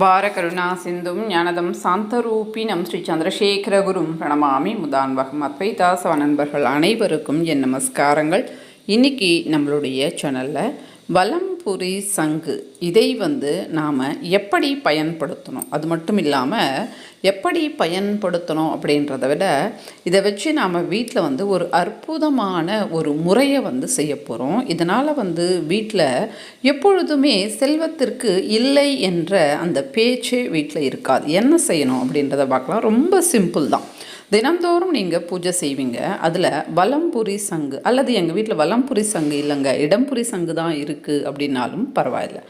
அபார கருணா சிந்தும் ஞானதம் சாந்தரூபினம் ஸ்ரீ சந்திரசேகரகுரும் பிரணமாமி முதான்வகம் அத்வைதாசவ நண்பர்கள் அனைவருக்கும் என் நமஸ்காரங்கள். இன்னைக்கு நம்மளுடைய சேனலில் வலம்புரி சங்கு. இதை வந்து நாம் எப்படி பயன்படுத்தணும்? அது மட்டும் இல்லாமல் எப்படி பயன்படுத்தணும் அப்படின்றத விட இதை வச்சு நாம் வீட்டில் வந்து ஒரு அற்புதமான ஒரு முறையை வந்து செய்ய போகிறோம் இதனால் வந்து வீட்டில் எப்பொழுதுமே செல்வத்திற்கு இல்லை என்ற அந்த பேச்சே வீட்டில் இருக்காது. என்ன செய்யணும் அப்படின்றத பார்க்கலாம். ரொம்ப சிம்பிள் தான். தினம்தோறும் நீங்கள் பூஜை செய்வீங்க. அதில் வலம்புரி சங்கு அல்லது எங்கள் வீட்டில் வலம்புரி சங்கு இல்லைங்க. இடம்புரி சங்கு தான் இருக்குது அப்படின்னாலும் பரவாயில்ல.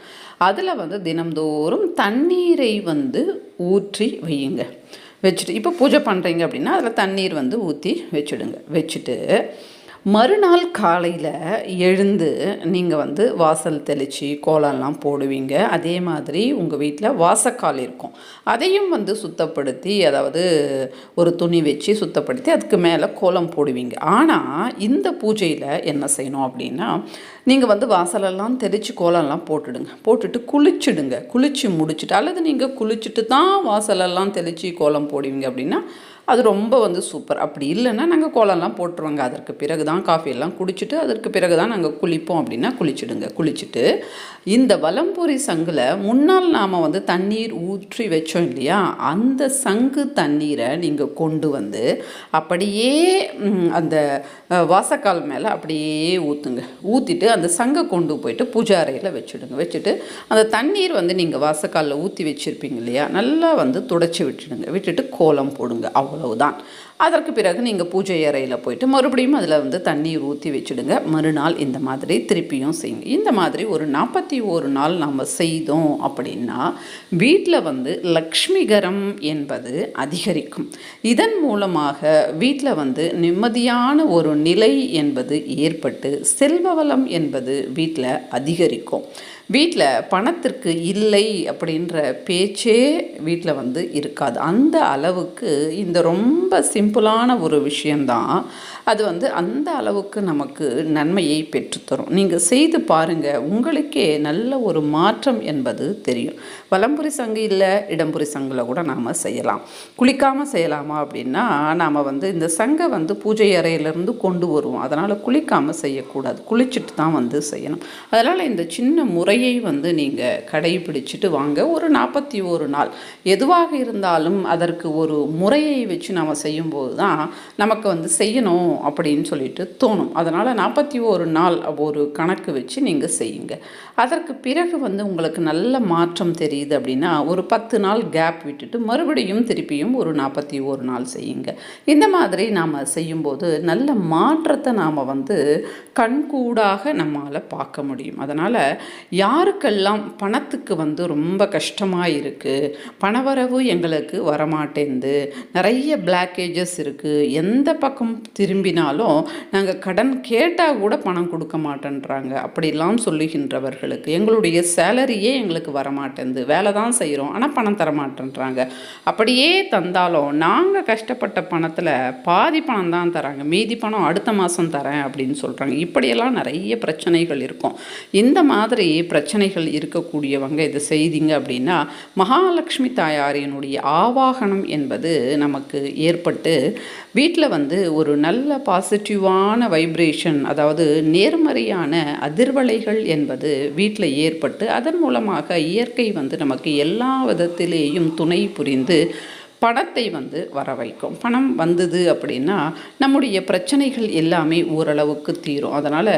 அதில் வந்து தினம்தோறும் தண்ணீரை வந்து ஊற்றி வையுங்க. வச்சுட்டு இப்போ பூஜை பண்ணுறீங்க அப்படின்னா அதில் தண்ணீர் வந்து ஊற்றி வச்சுடுங்க. வச்சுட்டு மறுநாள் காலையில் எழுந்து நீங்கள் வந்து வாசல் தெளித்து கோலம்லாம் போடுவீங்க. அதே மாதிரி உங்கள் வீட்டில் வாசக்கால் இருக்கும். அதையும் வந்து சுத்தப்படுத்தி அதாவது ஒரு துணி வச்சு சுத்தப்படுத்தி அதுக்கு மேலே கோலம் போடுவீங்க. ஆனால் இந்த பூஜையில் என்ன செய்யணும் அப்படின்னா நீங்கள் வந்து வாசலெல்லாம் தெளித்து கோலம்லாம் போட்டுடுங்க. போட்டுட்டு குளிச்சுடுங்க. குளித்து முடிச்சுட்டு அல்லது நீங்கள் குளிச்சுட்டு தான் வாசலெல்லாம் தெளித்து கோலம் போடுவீங்க அப்படின்னா அது ரொம்ப வந்து சூப்பர். அப்படி இல்லைன்னா நாங்கள் கோலம்லாம் போட்டுருவாங்க. அதற்கு பிறகு தான் காஃபியெல்லாம் குடிச்சிட்டு அதற்கு பிறகு தான் நாங்கள் குளிப்போம் அப்படின்னா குளிச்சிடுங்க. குளிச்சுட்டு இந்த வலம்பூரி சங்கில் முன்னால் நாம் வந்து தண்ணீர் ஊற்றி வச்சோம் இல்லையா? அந்த சங்கு தண்ணீரை நீங்கள் கொண்டு வந்து அப்படியே அந்த வாசக்கால் மேலே அப்படியே ஊற்றுங்க ஊற்றிட்டு அந்த சங்கை கொண்டு போயிட்டு பூஜை அறையில் வச்சுடுங்க. வச்சுட்டு அந்த தண்ணீர் வந்து நீங்கள் வாசக்காலில் ஊற்றி வச்சுருப்பீங்க இல்லையா? நல்லா வந்து துடைச்சி விட்டுடுங்க. விட்டுட்டு கோலம் போடுங்க. அவ்வளோ அவ்வளவுதான் அதற்கு பிறகு நீங்கள் பூஜை அறையில் போயிட்டு மறுபடியும் அதில் வந்து தண்ணீர் ஊற்றி வச்சுடுங்க. மறுநாள் இந்த மாதிரி திருப்பியும் செய்யுங்க. இந்த மாதிரி ஒரு நாற்பத்தி ஒரு நாள் நாம் செய்தோம் அப்படின்னா வீட்டில் வந்து லக்ஷ்மிகரம் என்பது அதிகரிக்கும். இதன் மூலமாக வீட்டில் வந்து நிம்மதியான ஒரு நிலை என்பது ஏற்பட்டு செல்வவளம் என்பது வீட்டில் அதிகரிக்கும். வீட்டில் பணத்திற்கு இல்லை அப்படின்ற பேச்சே வீட்டில் வந்து இருக்காது. அந்த அளவுக்கு இந்த ரொம்ப சிம்பிளான ஒரு விஷயந்தான். அது வந்து அந்த அளவுக்கு நமக்கு நன்மையை பெற்றுத்தரும். நீங்கள் செய்து பாருங்கள் உங்களுக்கே நல்ல ஒரு மாற்றம் என்பது தெரியும். வலம்புரி சங்கு இல்லை இடம்புரி சங்கில் கூட நாம் செய்யலாம். குளிக்காமல் செய்யலாமா அப்படின்னா நாம் வந்து இந்த சங்கை வந்து பூஜை அறையிலேருந்து கொண்டு வருவோம். அதனால் குளிக்காமல் செய்யக்கூடாது. குளிச்சுட்டு தான் வந்து செய்யணும். அதனால் இந்த சின்ன முறையை வந்து நீங்கள் கடைபிடிச்சிட்டு வாங்க. ஒரு நாற்பத்தி ஒரு நாள். எதுவாக இருந்தாலும் அதற்கு ஒரு முறையை வச்சு நாம் செய்யும்போது தான் நமக்கு வந்து செய்யணும். அப்படின்னு சொல்லிட்டு தோணும். அதனால் நாற்பத்தி ஒரு நாள் ஒரு கணக்கு வச்சு நீங்கள் செய்யுங்க. அதற்கு பிறகு வந்து உங்களுக்கு நல்ல மாற்றம் தெரியுது அப்படின்னா ஒரு பத்து நாள் கேப் விட்டுட்டு மறுபடியும் திருப்பியும் ஒரு நாற்பத்தி ஒரு நாள் செய்யுங்க. இந்த மாதிரி நாம் செய்யும்போது நல்ல மாற்றத்தை நாம் வந்து கண்கூடாக நம்மளால் பார்க்க முடியும். அதனால் யாருக்கெல்லாம் பணத்துக்கு வந்து ரொம்ப கஷ்டமாக இருக்குது பணவரவு எங்களுக்கு வரமாட்டேங்குது நிறைய பிளாக்கேஜஸ் இருக்குது எந்த பக்கம் திரும்பினாலும் நாங்கள் கடன் கேட்டால் கூட பணம் கொடுக்க மாட்டேன்றாங்க. அப்படிலாம் சொல்லுகின்றவர்களுக்கு எங்களுடைய சேலரியே எங்களுக்கு வரமாட்டேங்குது வேலை தான் செய்கிறோம் ஆனால் பணம் தர மாட்டேன்றாங்க அப்படியே தந்தாலும் நாங்கள் கஷ்டப்பட்ட பணத்தில் பாதி பணம் தான் தராங்க. மீதி பணம் அடுத்த மாதம் தரேன் அப்படின்னு சொல்கிறாங்க இப்படியெல்லாம் நிறைய பிரச்சனைகள் இருக்கும். இந்த மாதிரி பிரச்சனைகள் இருக்கக்கூடியவங்க இதை செய்தீங்க அப்படின்னா மகாலட்சுமி தாயாரினுடைய ஆவாகனம் என்பது நமக்கு ஏற்பட்டு வீட்டில் வந்து ஒரு நல்ல நல்ல பாசிட்டிவான வைப்ரேஷன் அதாவது நேர்மறையான அதிர்வலைகள் என்பது வீட்டில் ஏற்பட்டு அதன் மூலமாக இயற்கை வந்து நமக்கு எல்லா விதத்திலேயும் துணை புரிந்து பணத்தை வந்து வர வைக்கும் பணம் வந்தது அப்படின்னா நம்முடைய பிரச்சனைகள் எல்லாமே ஓரளவுக்கு தீரும். அதனால்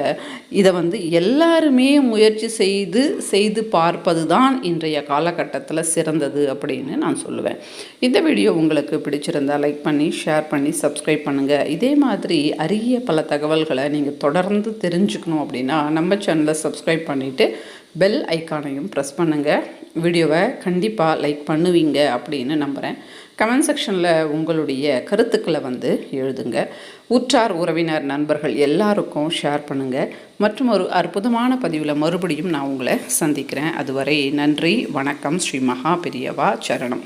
இதை வந்து எல்லாருமே முயற்சி செய்து செய்து பார்ப்பது தான் இன்றைய காலகட்டத்தில் சிறந்தது அப்படின்னு நான் சொல்லுவேன். இந்த வீடியோ உங்களுக்கு பிடிச்சிருந்தால் லைக் பண்ணி ஷேர் பண்ணி சப்ஸ்கிரைப் பண்ணுங்கள் இதே மாதிரி அரிய பல தகவல்களை நீங்கள் தொடர்ந்து தெரிஞ்சுக்கணும் அப்படின்னா நம்ம சேனலை சப்ஸ்கிரைப் பண்ணிவிட்டு பெல் ஐக்கானையும் ப்ரெஸ் பண்ணுங்கள் வீடியோவை கண்டிப்பாக லைக் பண்ணுவீங்க அப்படின்னு நம்புகிறேன் கமெண்ட் செக்ஷனில் உங்களுடைய கருத்துக்களை வந்து எழுதுங்க. உற்றார் உறவினர் நண்பர்கள் எல்லாருக்கும் ஷேர் பண்ணுங்கள் மற்றும் ஒரு அற்புதமான பதிவில் மறுபடியும் நான் உங்களை சந்திக்கிறேன். அதுவரை நன்றி வணக்கம். ஸ்ரீ மகா பெரியவா சரணம்.